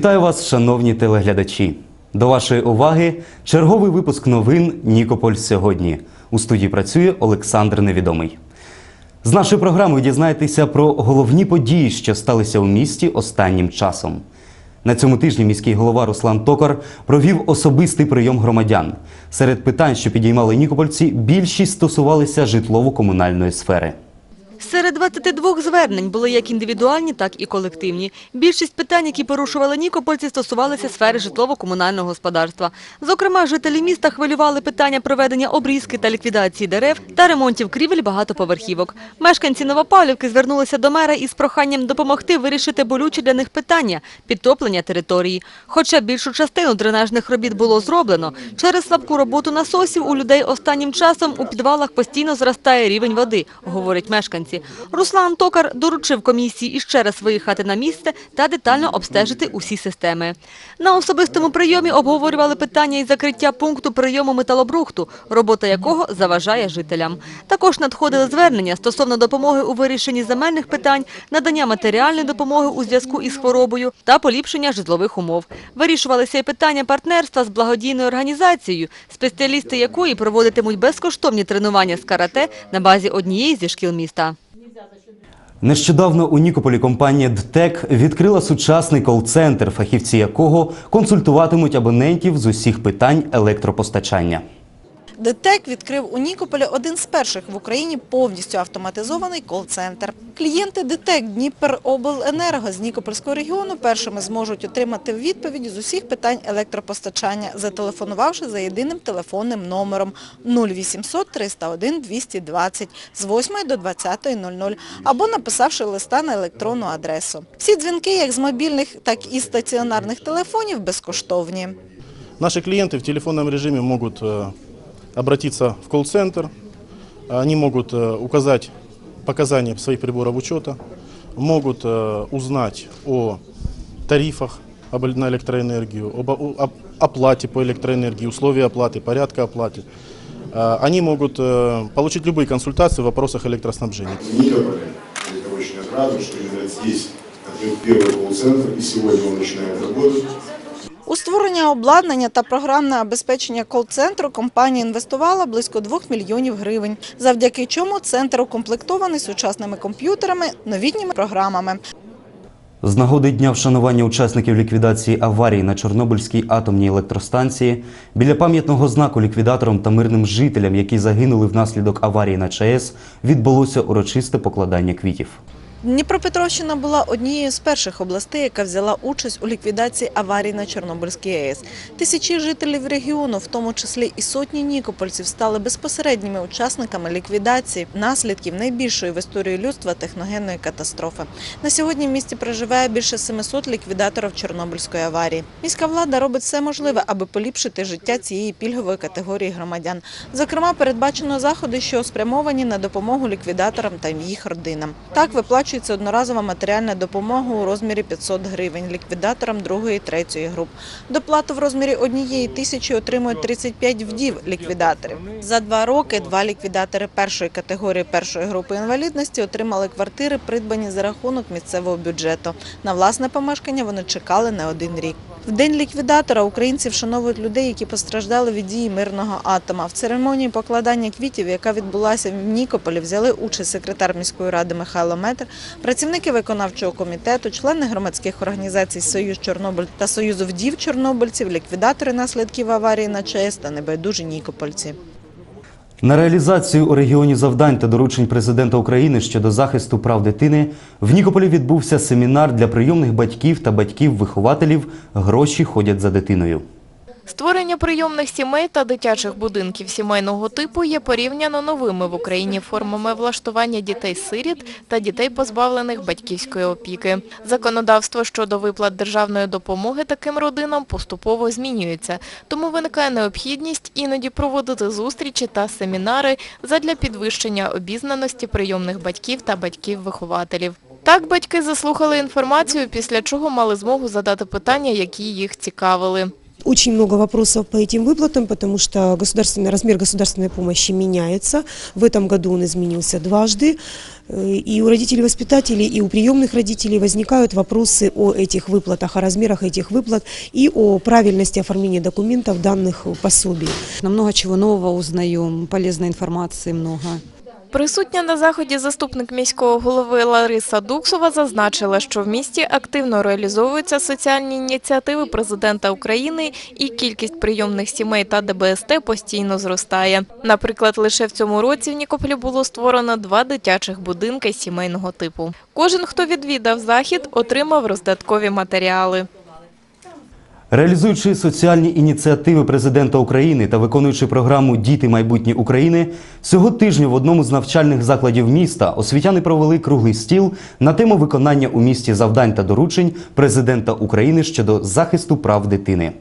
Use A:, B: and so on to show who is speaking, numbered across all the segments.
A: Вітаю вас, шановні телеглядачі. До вашої уваги черговий випуск новин Нікополь сьогодні. У студії працює Олександр Невідомий. З нашої програми ви дізнаєтеся про головні події, що сталися у місті останнім часом. На цьому тижні міський голова Руслан Токар провів особистий прийом громадян. Серед питань, що підіймали нікопольці, більшість стосувалися житлово-комунальної сфери.
B: Серед 22 звернень були як індивідуальні, так і колективні. Більшість питань, які порушували нікопольці, стосувалися сфери житлово-комунального господарства. Зокрема, жителі міста хвилювали питання проведення обрізки та ліквідації дерев та ремонтів крівель багатоповерхівок. Мешканці Новопавлівки звернулися до мера із проханням допомогти вирішити болючі для них питання – підтоплення території. Хоча більшу частину дренажних робіт було зроблено, через слабку роботу насосів у людей останнім часом у підвалах постійно зростає рівень води, говорять мешканці. Руслан Токар доручив комісії іще раз виїхати на місце та детально обстежити усі системи. На особистому прийомі обговорювали питання із закриття пункту прийому металобрухту, робота якого заважає жителям. Також надходили звернення стосовно допомоги у вирішенні земельних питань, надання матеріальної допомоги у зв'язку із хворобою та поліпшення житлових умов. Вирішувалися і питання партнерства з благодійною організацією, спеціалісти якої проводитимуть безкоштовні тренування з карате на базі однієї зі шкіл міста.
A: Нещодавно у Нікополі компанія ДТЕК відкрила сучасний кол-центр, фахівці якого консультуватимуть абонентів з усіх питань електропостачання.
C: ДТЕК відкрив у Нікополі один з перших в Україні повністю автоматизований кол-центр. Клієнти ДТЕК Дніперобленерго з Нікопольського регіону першими зможуть отримати відповіді з усіх питань електропостачання, зателефонувавши за єдиним телефонним номером 0800 301 220 з 8 до 20.00 або написавши листа на електронну адресу. Всі дзвінки як з мобільних, так і стаціонарних телефонів безкоштовні.
D: Наши клиенты в телефонном режиме могут э, обратиться в колл-центр, они могут э, указать показания своих приборов учета, могут э, узнать о тарифах на электроэнергию, об оплате по электроэнергии, условия оплаты, порядка оплаты. Э, Они могут получить любые консультации в вопросах электроснабжения.
E: Это очень рада, что здесь открыт первый колл-центр, и сегодня он начинает работать.
C: У створення обладнання та програмне обезпечення кол-центру компанія інвестувала близько 2 мільйонів гривень, завдяки чому центр укомплектований сучасними комп'ютерами, новітніми програмами.
A: З нагоди дня вшанування учасників ліквідації аварії на Чорнобильській атомній електростанції біля пам'ятного знаку ліквідаторам та мирним жителям, які загинули внаслідок аварії на ЧАЕС, відбулося урочисте покладання квітів.
C: Дніпропетровщина була однією з перших областей, яка взяла участь у ліквідації аварії на Чорнобильській АЕС. Тисячі жителів регіону, в тому числі і сотні нікопольців, стали безпосередніми учасниками ліквідації наслідків найбільшої в історії людства техногенної катастрофи. На сьогодні в місті проживає більше 700 ліквідаторів Чорнобильської аварії. Міська влада робить все можливе, аби поліпшити життя цієї пільгової категорії громадян. Зокрема, передбачено заходи, що спрямовані на допомогу ліквідаторам та їх родинам. Так виплачується одноразова матеріальна допомога у розмірі 500 гривень ліквідаторам другої і третьої груп. Доплату в розмірі однієї тисячі отримують 35 вдів ліквідаторів. За два роки два ліквідатори першої категорії першої групи інвалідності отримали квартири, придбані за рахунок місцевого бюджету. На власне помешкання вони чекали не один рік. В день ліквідатора українці вшановують людей, які постраждали від дії мирного атома. В церемонії покладання квітів, яка відбулася в Нікополі, взяли участь секретар міської ради Михайло Метр, працівники виконавчого комітету, члени громадських організацій Союз Чорнобиль та Союзу вдів чорнобильців, ліквідатори наслідків аварії на ЧАЕС та небайдужі нікопольці.
A: На реалізацію у регіоні завдань та доручень президента України щодо захисту прав дитини в Нікополі відбувся семінар для прийомних батьків та батьків-вихователів «Гроші ходять за дитиною».
F: Створення прийомних сімей та дитячих будинків сімейного типу є порівняно новими в Україні формами влаштування дітей-сиріт та дітей, позбавлених батьківської опіки. Законодавство щодо виплат державної допомоги таким родинам поступово змінюється, тому виникає необхідність іноді проводити зустрічі та семінари задля підвищення обізнаності прийомних батьків та батьків-вихователів. Так батьки заслухали інформацію, після чого мали змогу задати питання, які їх цікавили.
G: Очень много вопросов по этим выплатам, потому что государственный, размер государственной помощи меняется. В этом году он изменился дважды. Э, И у родителей-воспитателей, и у приемных родителей возникают вопросы о этих выплатах, о размерах этих выплат и о правильности оформления документов данных пособий.
H: Много чего нового узнаем, полезной информации много.
F: Присутня на заході заступник міського голови Лариса Дуксова зазначила, що в місті активно реалізовуються соціальні ініціативи президента України і кількість прийомних сімей та ДБСТ постійно зростає. Наприклад, лише в цьому році в Нікополі було створено два дитячих будинки сімейного типу. Кожен, хто відвідав захід, отримав роздаткові матеріали.
A: Реалізуючи соціальні ініціативи президента України та виконуючи програму Діти майбутнє України, цього тижня в одному з навчальних закладів міста освітяни провели круглий стіл на тему виконання у місті завдань та доручень президента України щодо захисту прав дитини.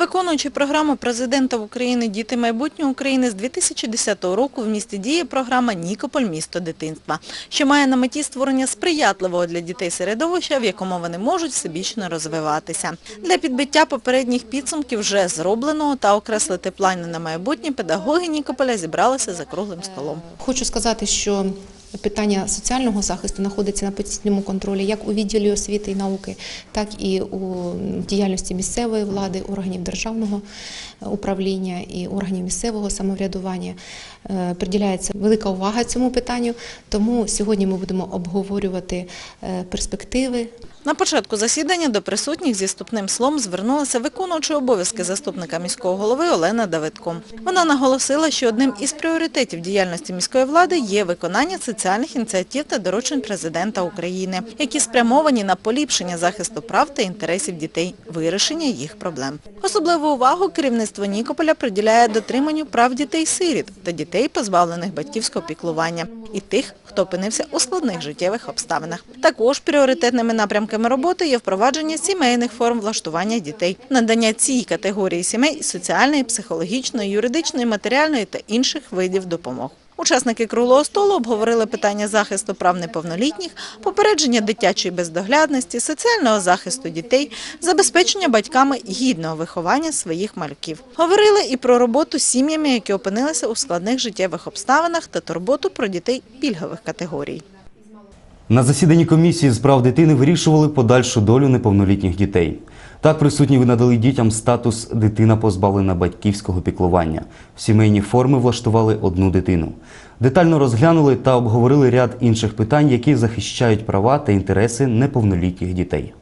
C: Виконуючи програму президента України «Діти майбутнього України» з 2010 року в місті діє програма «Нікополь. Місто дитинства», що має на меті створення сприятливого для дітей середовища, в якому вони можуть всебічно розвиватися. Для підбиття попередніх підсумків вже зробленого та окреслити плани на майбутнє педагоги Нікополя зібралися за круглим столом.
I: Хочу сказати, що питання соціального захисту знаходиться на постійному контролі як у відділі освіти і науки, так і у діяльності місцевої влади, органів державного управління і органів місцевого самоврядування. Е, Приділяється велика увага цьому питанню, тому сьогодні ми будемо обговорювати е, перспективи
C: На початку засідання до присутніх зі ступним словом звернулася виконуюча обов'язки заступника міського голови Олена Давидко. Вона наголосила, що одним із пріоритетів діяльності міської влади є виконання соціальних ініціатив та доручень президента України, які спрямовані на поліпшення захисту прав та інтересів дітей, вирішення їх проблем. Особливу увагу керівництво Нікополя приділяє дотриманню прав дітей-сиріт та дітей, позбавлених батьківського піклування, і тих, хто опинився у складних життєвих обставинах. Також пріоритетними напрямками роботи є впровадження сімейних форм влаштування дітей, надання цій категорії сімей соціальної, психологічної, юридичної, матеріальної та інших видів допомог. Учасники круглого столу обговорили питання захисту прав неповнолітніх, попередження дитячої бездоглядності, соціального захисту дітей, забезпечення батьками гідного виховання своїх малюків. Говорили і про роботу з сім'ями, які опинилися у складних життєвих обставинах та турботу про дітей пільгових категорій.
A: На засіданні комісії з прав дитини вирішували подальшу долю неповнолітніх дітей. Так присутні ви надали дітям статус дитина позбавлена батьківського піклування. В сімейні форми влаштували одну дитину. Детально розглянули та обговорили ряд інших питань, які захищають права та інтереси неповнолітніх дітей.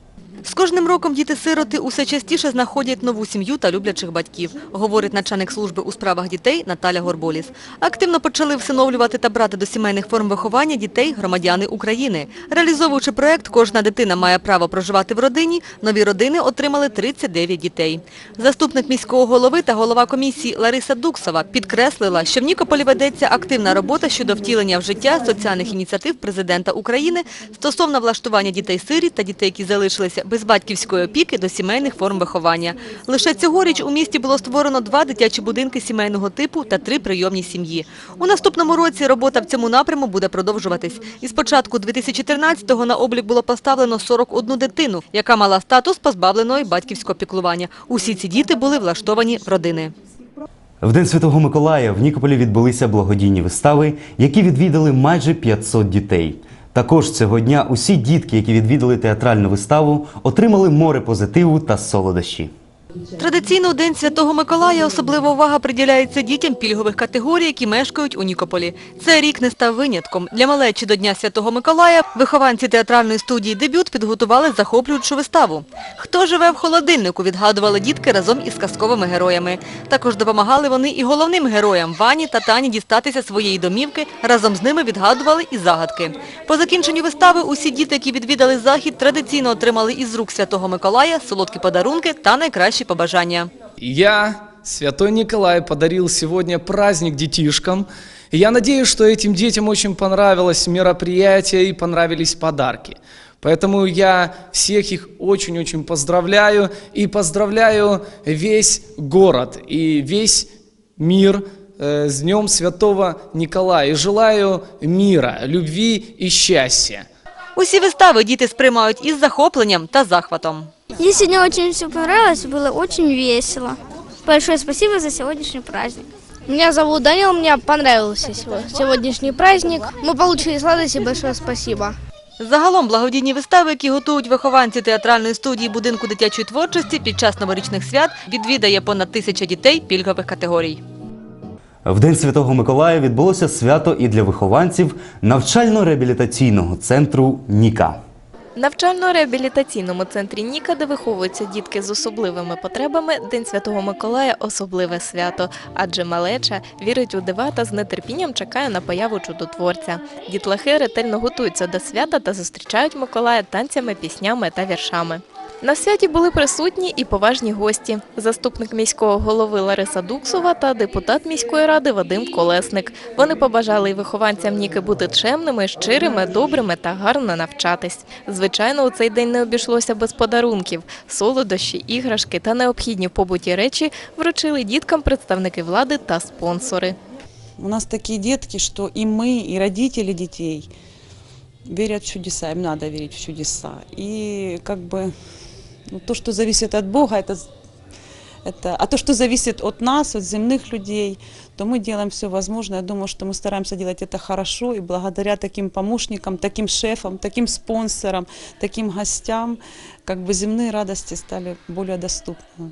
B: З кожним роком діти-сироти усе частіше знаходять нову сім'ю та люблячих батьків, говорить начальник служби у справах дітей Наталя Горболіс. Активно почали всиновлювати та брати до сімейних форм виховання дітей громадяни України. Реалізовуючи проект «Кожна дитина має право проживати в родині», нові родини отримали 39 дітей. Заступник міського голови та голова комісії Лариса Дуксова підкреслила, що в Нікополі ведеться активна робота щодо втілення в життя соціальних ініціатив президента України стосовно влаштування дітей-сиріт та дітей, які залишилися без батьківської опіки до сімейних форм виховання. Лише цьогоріч у місті було створено два дитячі будинки сімейного типу та три прийомні сім'ї. У наступному році робота в цьому напряму буде продовжуватись. І з початку 2014-го на облік було поставлено 41 дитину, яка мала статус позбавленої батьківського піклування. Усі ці діти були влаштовані в родини.
A: В День Святого Миколая в Нікополі відбулися благодійні вистави, які відвідали майже 500 дітей. Також цього дня усі дітки, які відвідали театральну виставу, отримали море позитиву та солодощі.
B: Традиційно у День Святого Миколая особлива увага приділяється дітям пільгових категорій, які мешкають у Нікополі. Цей рік не став винятком. Для малечі до Дня Святого Миколая вихованці театральної студії «Дебют» підготували захоплюючу виставу. «Хто живе в холодильнику» відгадували дітки разом із казковими героями. Також допомагали вони і головним героям Вані та Тані дістатися своєї домівки. Разом з ними відгадували і загадки. По закінченню вистави усі діти, які відвідали захід, традиційно отримали із рук Святого Миколая солодкі подарунки та найкращі побажання.
J: Я, Святой Николай, подарил сегодня праздник детишкам. И я надеюсь, что этим детям очень понравилось мероприятие и понравились подарки. Поэтому я всех их очень-очень поздравляю и поздравляю весь город и весь мир э, с Днем Святого Николая. И желаю мира, любви и счастья.
B: Усі вистави діти сприймають із захопленням та захватом.
K: Мне сегодня очень все понравилось, было очень весело. Большое спасибо за сегодняшний праздник. Меня зовут Данил, мне понравился сегодняшний праздник. Мы получили сладости, большое спасибо.
B: Загалом благодійні вистави, які готують вихованці театральної студії будинку дитячої творчості під час новорічних свят, відвідає понад тисяча дітей пільгових категорій.
A: В День Святого Миколая відбулося свято і для вихованців навчально-реабілітаційного центру Ніка.
F: Навчально-реабілітаційному центрі Ніка, де виховуються дітки з особливими потребами, День Святого Миколая – особливе свято, адже малеча вірить у дива та з нетерпінням чекає на появу чудотворця. Дітлахи ретельно готуються до свята та зустрічають Миколая танцями, піснями та віршами. На святі були присутні і поважні гості – заступник міського голови Лариса Дуксова та депутат міської ради Вадим Колесник. Вони побажали й вихованцям Ніки бути чемними, щирими, добрими та гарно навчатись. Звичайно, у цей день не обійшлося без подарунків. Солодощі, іграшки та необхідні побуті речі вручили діткам представники влади та спонсори.
H: У нас такие детки, что и мы, и родители детей верят в чудеса, им надо верить в чудеса. И как бы ну, то, что зависит от Бога, это, з- это, а то, что зависит от нас, от земных людей, то мы делаем все возможное. Я думаю, что мы стараемся делать это хорошо, и благодаря таким помощникам, таким шефам, таким спонсорам, таким гостям, как бы земные радости стали более доступны.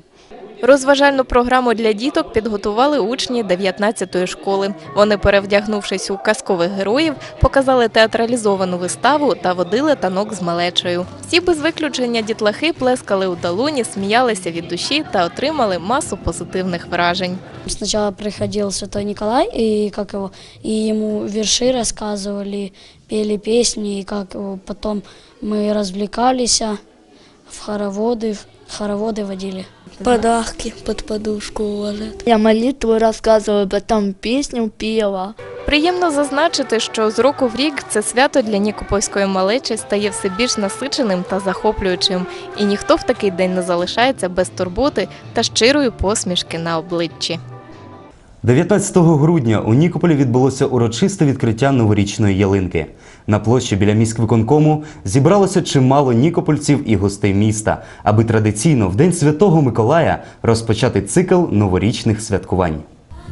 F: Розважальну програму для діток підготували учні 19-ї школи. Вони, перевдягнувшись у казкових героїв, показали театралізовану виставу та водили танок з малечою. Всі без виключення дітлахи плескали у долоні, сміялися від душі та отримали масу позитивних вражень.
K: Сначала приходил Святой Николай, и как его, и ему верши рассказывали, пели песни, и как его, потом мы развлекались, а в хороводы, в хороводы водили. Подарки под подушку уложить.
L: Я молитву рассказывала, потом песню пела.
F: Приємно зазначити, що з року в рік це свято для Нікопольської малечі стає все більш насиченим та захоплюючим, і ніхто в такий день не залишається без турботи та щирої посмішки на обличчі.
A: 19 грудня у Нікополі відбулося урочисте відкриття новорічної ялинки. На площі біля міськвиконкому зібралося чимало нікопольців і гостей міста, аби традиційно в День Святого Миколая розпочати цикл новорічних святкувань.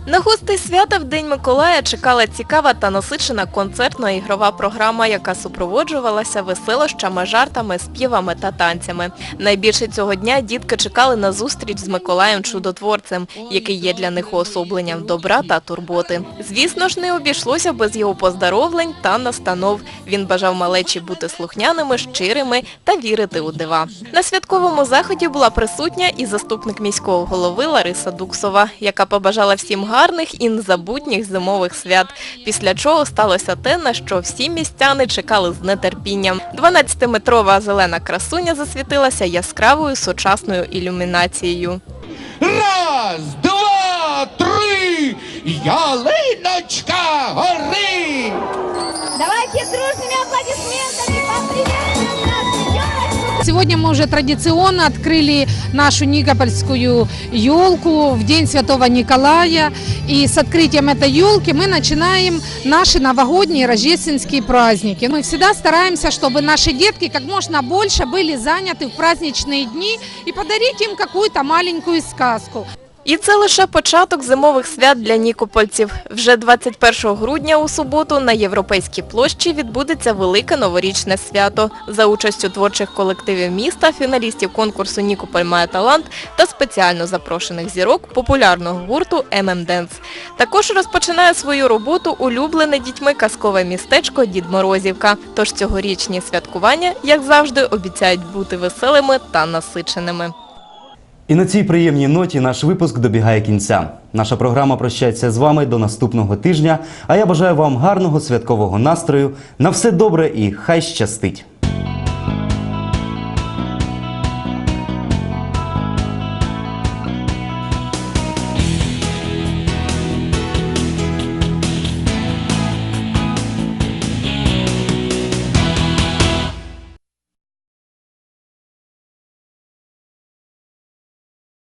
F: На гостей свята в День Миколая чекала цікава та насичена концертно-ігрова програма, яка супроводжувалася веселощами, жартами, співами та танцями. Найбільше цього дня дітки чекали на зустріч з Миколаєм Чудотворцем, який є для них уособленням добра та турботи. Звісно ж, не обійшлося без його поздоровлень та настанов. Він бажав малечі бути слухняними, щирими та вірити у дива. На святковому заході була присутня і заступник міського голови Лариса Дуксова, яка побажала всім гарних і незабутніх зимових свят. Після чого сталося те, на що всі містяни чекали з нетерпінням. 12-метрова зелена красуня засвітилася яскравою сучасною ілюмінацією.
M: Раз, два, три, ялиночка горить!
K: Давайте дружными аплодисментами.
N: Сегодня мы уже традиционно открыли нашу Никопольскую елку в День Святого Николая. И с открытием этой елки мы начинаем наши новогодние рождественские праздники. Мы всегда стараемся, чтобы наши детки как можно больше были заняты в праздничные дни и подарить им какую-то маленькую сказку.
F: І це лише початок зимових свят для нікопольців. Вже 21 грудня у суботу на Європейській площі відбудеться велике новорічне свято за участю творчих колективів міста, фіналістів конкурсу Нікополь має талант та спеціально запрошених зірок популярного гурту «ММ Денс». Також розпочинає свою роботу улюблене дітьми казкове містечко Дід Морозівка. Тож цьогорічні святкування, як завжди, обіцяють бути веселими та насиченими.
A: І на цій приємній ноті наш випуск добігає кінця. Наша програма прощається з вами до наступного тижня. А я бажаю вам гарного святкового настрою. На все добре і хай щастить!